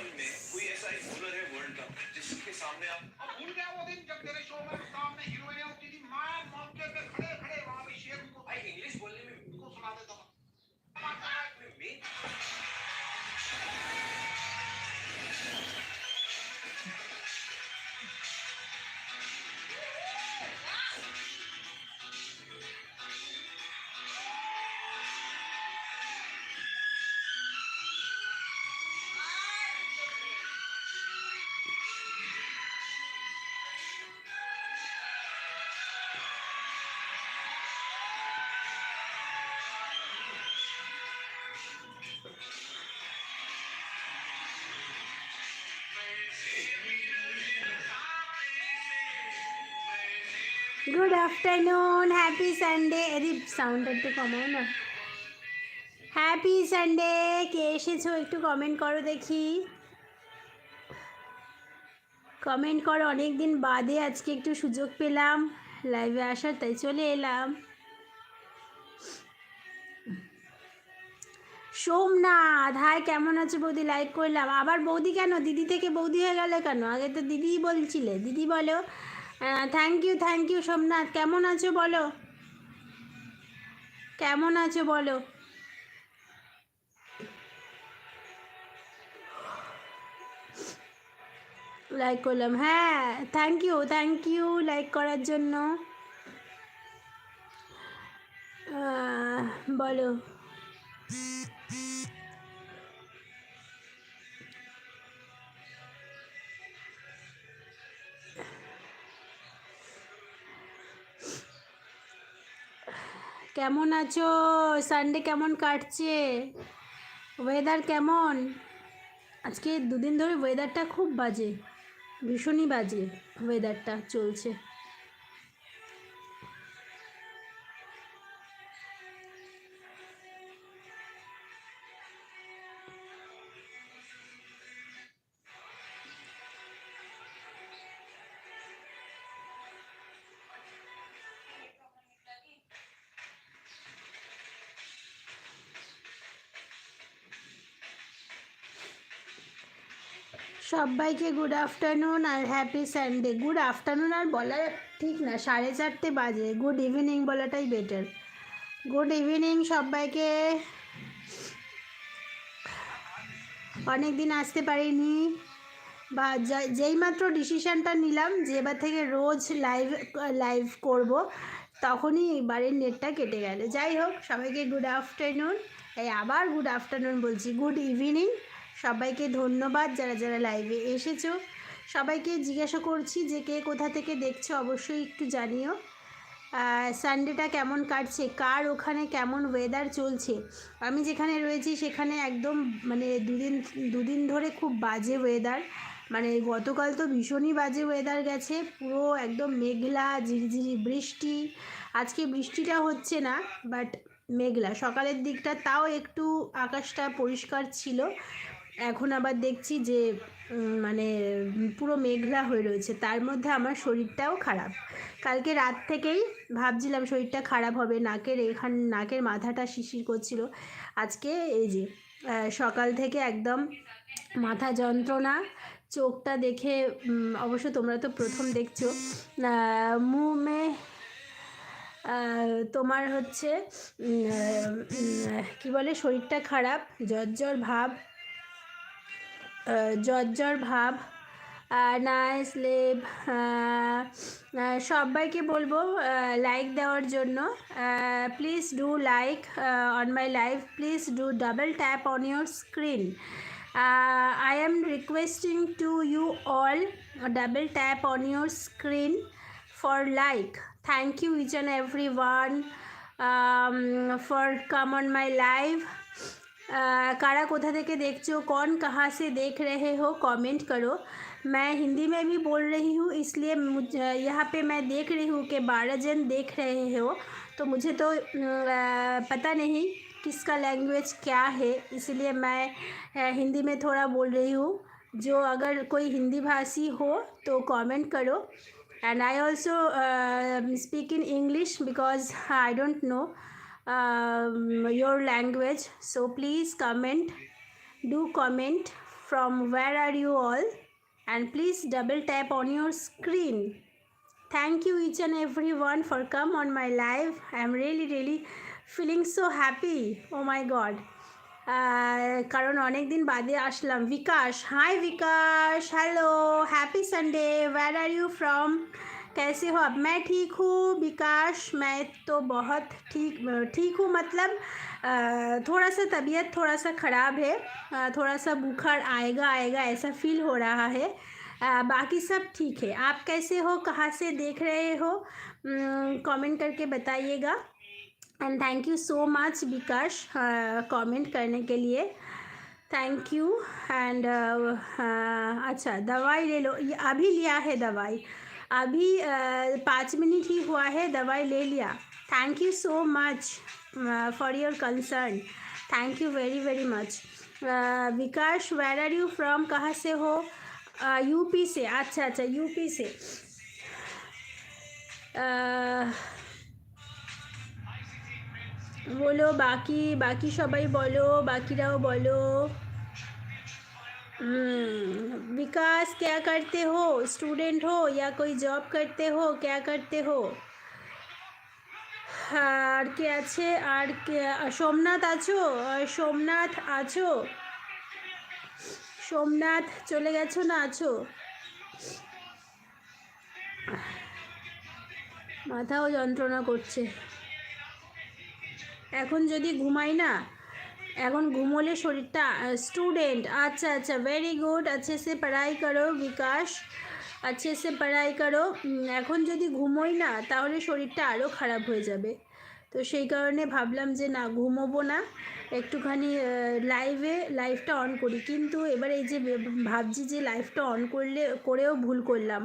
पल में कोई ऐसा एक बॉलर है वर्ल्ड का जिसके सामने आप भूल गया वो दिन जब तेरे शो में सामने গুড আফটারনুন হ্যাপি সানডে এদি সাউন্ড একটু কমাও না। হ্যাপি সানডে কে এসেছ একটু কমেন্ট করো দেখি। কমেন্ট করো অনেক দিন বাদে আজকে একটু সুযোগ পেলাম লাইভে আসার, তাই চলে এলাম। সোমনাথ হাই কেমন আছে বৌদি? লাইক করলাম। আবার বৌদি কেন? দিদি থেকে বৌদি হয়ে গেলে কেন? আগে তো দিদিই বলছিলে। দিদি বলো thank you thank you Somnath. কেমন আছো বলো? কেমন আছো বলো? লাইক করলাম। হ্যাঁ thank you thank you like করার জন্য। বলো। কেমন আছো? সানডে কেমন কাটছে? ওয়েদার কেমন? আজকে দুদিন ধরে ওয়েদারটা খুব বাজে, ভীষণই বাজে ওয়েদারটা চলছে। সবাইকে গুড আফটারনুন আর হ্যাপি সানডে গুড আফটারনুন আর বলা ঠিক না, সাড়ে চারটে বাজে। গুড ইভিনিং বলাটাই বেটার গুড ইভিনিং সবাইকে। অনেক দিন আসতে পারিনি। বা যা- যেইমাত্র ডিসিশানটা নিলাম, যে এবার থেকে রোজ লাইভ লাইভ করব, তখনই বাড়ির নেটটা কেটে গেল। যাই হোক, সবাইকে গুড আফটারনুন এই আবার গুড আফটারনুন বলছি। গুড ইভিনিং সবাইকে ধন্যবাদ যারা যারা লাইভে এসেছ। সবাইকে জিজ্ঞাসা করছি যে কে কোথা থেকে দেখছ অবশ্যই একটু জানিও। সানডেটা কেমন কাটছে? কার ওখানে কেমন ওয়েদার চলছে? আমি যেখানে রয়েছি সেখানে একদম মানে দুদিন দুদিন ধরে খুব বাজে ওয়েদার মানে গতকাল তো ভীষণই বাজে ওয়েদার গেছে। পুরো একদম মেঘলা, ঝিরিঝিরি বৃষ্টি। আজকে বৃষ্টিটা হচ্ছে না বাট মেঘলা। সকালের দিকটা তাও একটু আকাশটা পরিষ্কার ছিল। এখন আবার দেখছি যে মানে পুরো মেঘলা হয়ে রয়েছে। তার মধ্যে আমার শরীরটাও খারাপ। কালকে রাত থেকেই ভাবছিলাম শরীরটা খারাপ হবে, নাকের এখান, নাকের মাথাটা শিশির করছিল। আজকে এই যে সকাল থেকে একদম মাথা যন্ত্রণা, চোখটা দেখে অবশ্য তোমরা তো প্রথম দেখছ মুমে তোমার হচ্ছে কি বলে, শরীরটা খারাপ, জ্বর জ্বর ভাব জ্বর ভাব নাইস লেব সবাইকে বলব লাইক দেওয়ার জন্য। Please do like on my live please do double tap on your screen I am requesting to you all double tap on your screen like. Thank you each and everyone um, for come on my live. uh, कारा कोथा থেকে देखो कौन कहाँ से देख रहे हो comment करो। मैं हिंदी में भी बोल रही हूँ, इसलिए मुझ, यहाँ पे मैं देख रही हूँ कि बारह जन देख रहे हो तो मुझे तो पता नहीं किसका लैंग्वेज क्या है, इसलिए मैं हिंदी में थोड़ा बोल रही हूँ। जो अगर कोई हिंदी भाषी हो तो कमेंट करो। And I also speak in English because I don't know um, your language. So please comment. Do comment from where are you all? And please double tap on your screen. Thank you each and everyone for come on my live. I'm really really feeling so happy. Oh my god. Uh, কারণ অনেক দিন বাদে আসলাম। Bikash hi Bikash hello happy Sunday where are you from कैसे हो अब मैं ठीक हूँ, विकास। मैं तो बहुत ठीक ठीक हूँ मतलब थोड़ा सा तबीयत थोड़ा सा ख़राब है। थोड़ा सा बुखार आएगा आएगा, ऐसा फील हो रहा है। बाकी सब ठीक है। आप कैसे हो? कहाँ से देख रहे हो? कमेंट करके बताइएगा। And thank you so much Vikas comment करने के लिए। थैंक यू एंड अच्छा दवाई ले लो। अभी लिया है दवाई। अभी uh, पाँच मिनट ही हुआ है दवाई ले लिया thank you so much for your concern thank you very very much Vikas where are you from कहाँ से हो यूपी से अच्छा अच्छा यूपी से uh, বলো বাকি বাকি সবাই বলো বাকিরাও বলো हम्म, विकास क्या करते हो स्टूडेंट हो या कोई जॉब करते हो क्या करते हो আর কে আছে আর কে সোমনাথ আছো আর সোমনাথ আছো সোমনাথ চলে গেছো না আছো মাথাও যন্ত্রণা করছে এখন যদি ঘুমাই না এখন ঘুমোলে শরীরটা স্টুডেন্ট আচ্ছা আচ্ছা ভেরি গুড আচ্ছা সে পড়াই করো, বিকাশ আচ্ছা সে পড়াই করো। এখন যদি ঘুমোই না, তাহলে শরীরটা আরও খারাপ হয়ে যাবে। তো সেই কারণে ভাবলাম যে না, ঘুমোবো না। একটুখানি লাইভে লাইভটা অন করি। কিন্তু এবার এই যে ভাবছি যে লাইফটা অন করলে, করেও ভুল করলাম।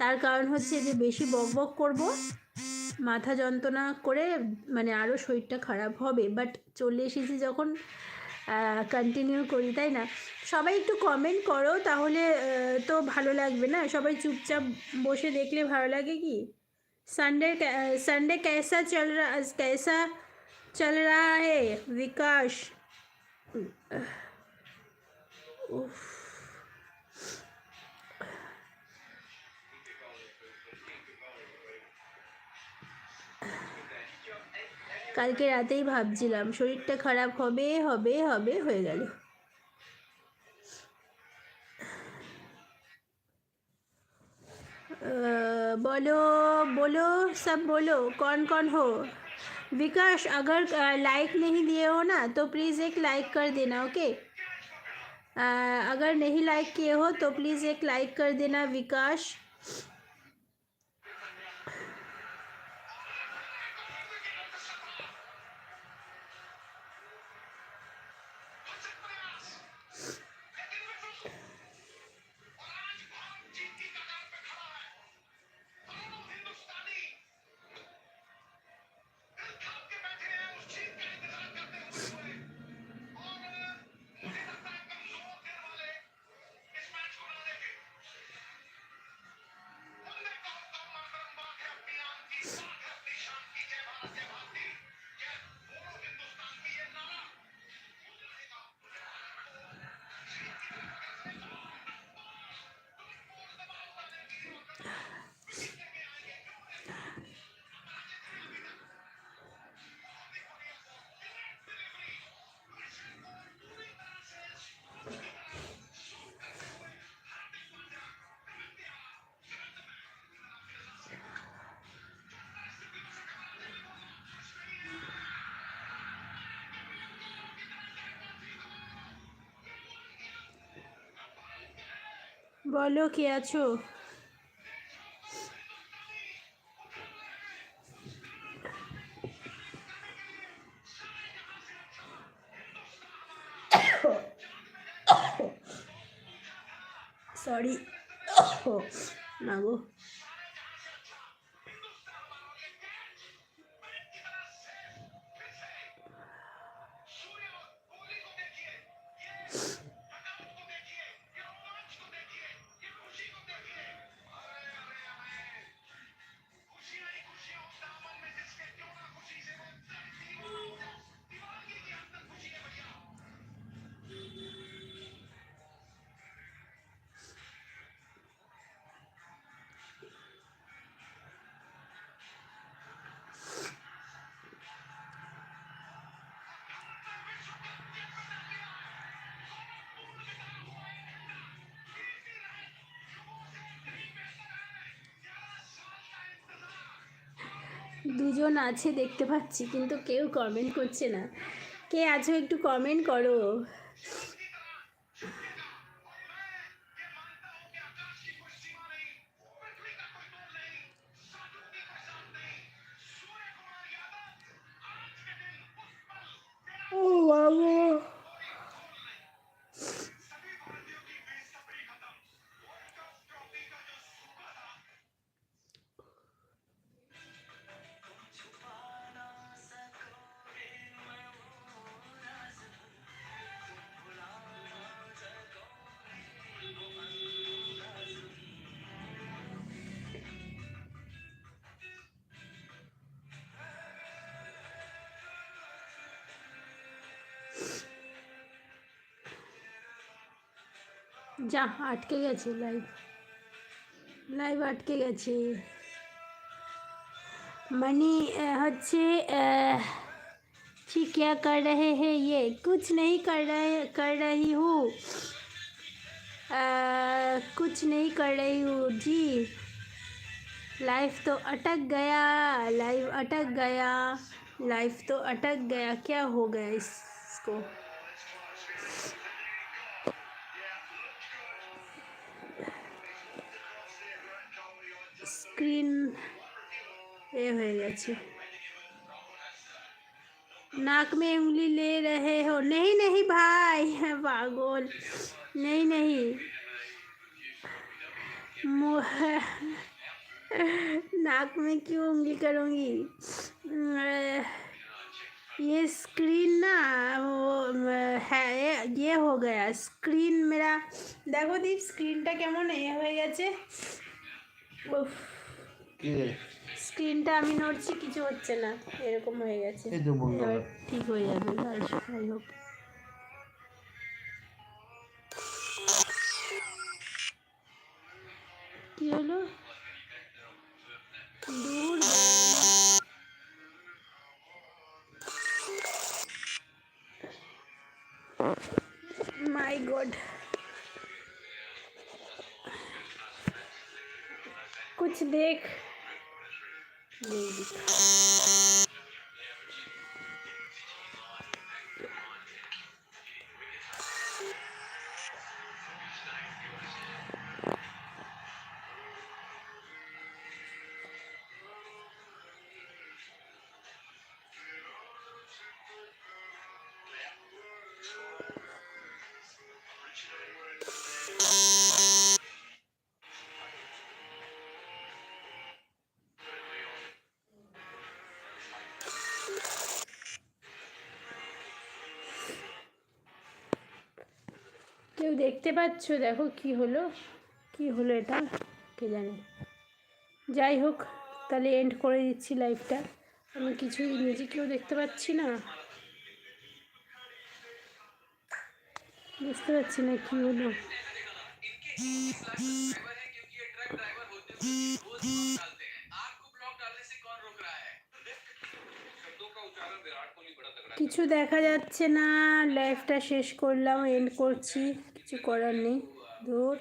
তার কারণ হচ্ছে যে বেশি বক বক করব। মাথা যন্ত্রণা করে মানে আরও শরীরটা খারাপ হবে বাট চলে এসেছি যখন কন্টিনিউ করি তাই না সবাই একটু কমেন্ট করো তাহলে আহ, তো ভালো লাগবে না সবাই চুপচাপ বসে দেখলে ভালো লাগে কি संडे संडे कैसा चल रहा कैसा चल रहा है विकास उफ কালকে রাতেই ভাবছিলাম শরীরটা খারাপ হবে হবে হবে হয়ে গেল अ, बोलो बोलो सब बोलो कौन कौन हो विकास अगर अ, लाइक नहीं दिए हो ना तो प्लीज़ एक लाइक कर देना ओके अ, अगर नहीं लाइक किए हो तो प्लीज़ एक लाइक कर देना विकास বলো কে আছো? দুজন আছে দেখতে পাচ্ছি কিন্তু কেউ কমেন্ট করছে না। কে আছো একটু কমেন্ট করো। যা আটকে গেছে লাইভ লাইভ আটকে গেছে মানে আহ, হচ্ছে আহ, जी क्या कर रहे हैं ये कुछ नहीं कर रहे कर रही हूँ अह, कुछ नहीं कर रही हूँ जी लाइफ तो अटक गया लाइव अटक गया लाइफ तो अटक गया क्या हो गया इसको স্ক্রিন এ হয়ে গেছে नाक में उंगली ले रहे हो नहीं नहीं भाई पागल नहीं नहीं मुँह- नाक में क्यों उंगली करूँगी अह, ये स्क्रीन ना वो अह, है ये- ये हो गया স্ক্রিন মেরা দেখো দীপ স্ক্রিনটা কেমন এ হয়ে গেছে উফ কি রে স্ক্রিনটা আমি নড়ছি কিছু হচ্ছে না এরকম হয়ে গেছে এই তো বন্ধ এবার হলো। ঠিক হয়ে যাবে যাই যাই হোক কি হলো দূর মাই গড कुछ देख नहीं দেখতে পাচ্ছ, দেখো কি হলো কি হলো এটা, কে জানে। যাই হোক, তাহলে এন্ড করে দিচ্ছি লাইফটা আমি কিছুই নিজেকেও দেখতে পাচ্ছি না। বুঝতে পারছি না কি হলো। কিছু দেখা যাচ্ছে না। লাইফটা শেষ করলাম এন্ড করছি। কিছু করার নেই। দূর